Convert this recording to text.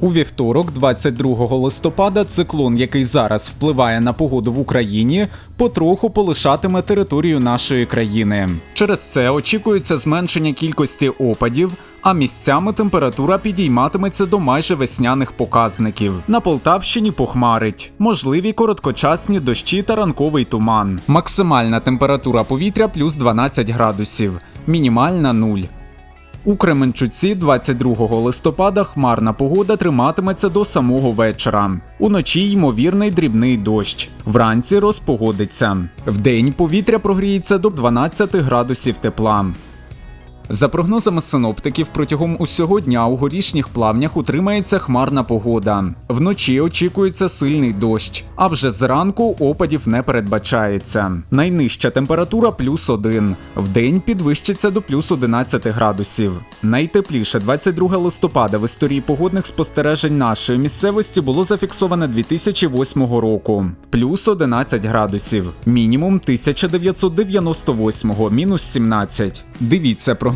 У вівторок, 22 листопада, циклон, який зараз впливає на погоду в Україні, потроху полишатиме територію нашої країни. Через це очікується зменшення кількості опадів, а місцями температура підійматиметься до майже весняних показників. На Полтавщині похмарить, можливі короткочасні дощі та ранковий туман. Максимальна температура повітря плюс 12 градусів, мінімальна 0. У Кременчуці 22 листопада хмарна погода триматиметься до самого вечора. Уночі ймовірний дрібний дощ. Вранці розпогодиться. Вдень повітря прогріється до 12 градусів тепла. За прогнозами синоптиків, протягом усього дня у горішніх плавнях утримається хмарна погода. Вночі очікується сильний дощ, а вже зранку опадів не передбачається. Найнижча температура плюс 1. Вдень підвищиться до плюс 11 градусів. Найтепліше 22 листопада в історії погодних спостережень нашої місцевості було зафіксоване 2008 року. Плюс 11 градусів. Мінімум 1998 мінус 17. Дивіться прогноз